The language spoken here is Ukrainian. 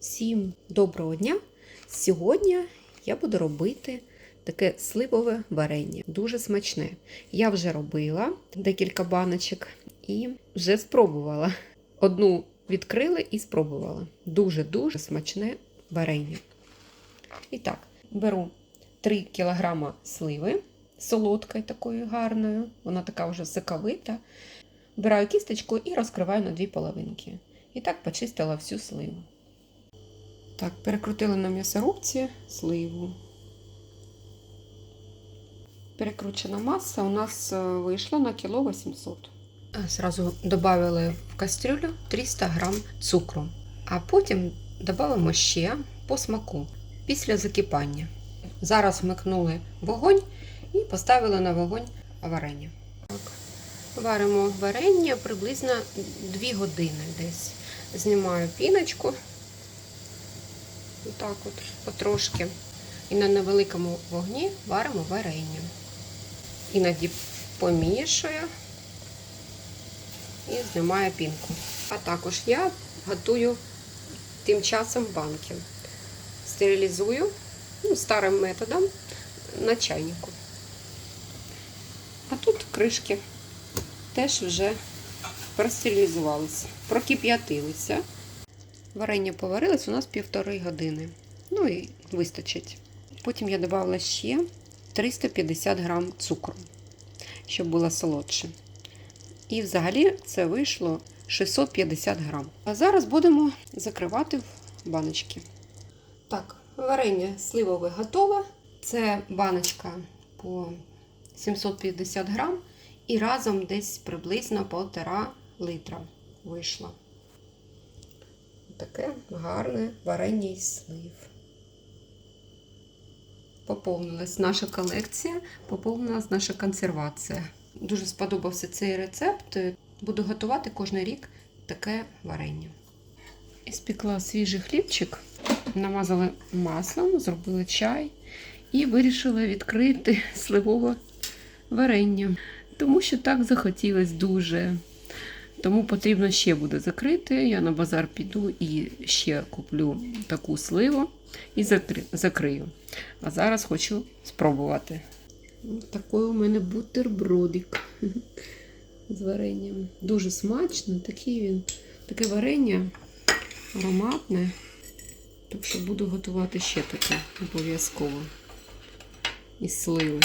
Всім доброго дня! Сьогодні я буду робити таке сливове варення. Дуже смачне. Я вже робила декілька баночок і вже спробувала. Одну відкрила і спробувала. Дуже-дуже смачне варення. І так, беру 3 кг сливи солодкою такою гарною. Вона така вже соковита. Вбираю кісточку і розкриваю на дві половинки. І так почистила всю сливу. Так, перекрутили на м'ясорубці сливу. Перекручена маса у нас е, вийшла на кіло 800. Зразу додали в кастрюлю 300 грам цукру, а потім додамо ще по смаку після закипання. Зараз вмикнули вогонь і поставили на вогонь варення. Так. Варимо варення приблизно 2 години десь. Знімаю піночку. Отак от, потрошки. І на невеликому вогні варимо варення. Іноді помішую і знімаю пінку. А також я готую тим часом банки. Стерилізую ну, старим методом на чайнику. А тут кришки теж вже простерилізувалися, прокип'ятилися. Варення поварилось у нас півтори години. Ну і вистачить. Потім я додала ще 350 грам цукру, щоб було солодше. І взагалі це вийшло 650 грам. А зараз будемо закривати в баночки. Так, варення сливове готове. Це баночка по 750 грам. І разом десь приблизно півтора литра вийшло. Таке гарне варення із слив. Поповнилась наша колекція, поповнилась наша консервація. Дуже сподобався цей рецепт. Буду готувати кожен рік таке варення. І свіжий хлібчик, намазали маслом, зробили чай і вирішила відкрити сливове варення. Тому що так захотілось дуже. Тому потрібно ще буде закрити. Я на базар піду і ще куплю таку сливу і закрию. А зараз хочу спробувати. Такий у мене бутербродик з варенням. Дуже смачно, такий він, таке варення ароматне. Так буду готувати ще таке обов'язково із сливи.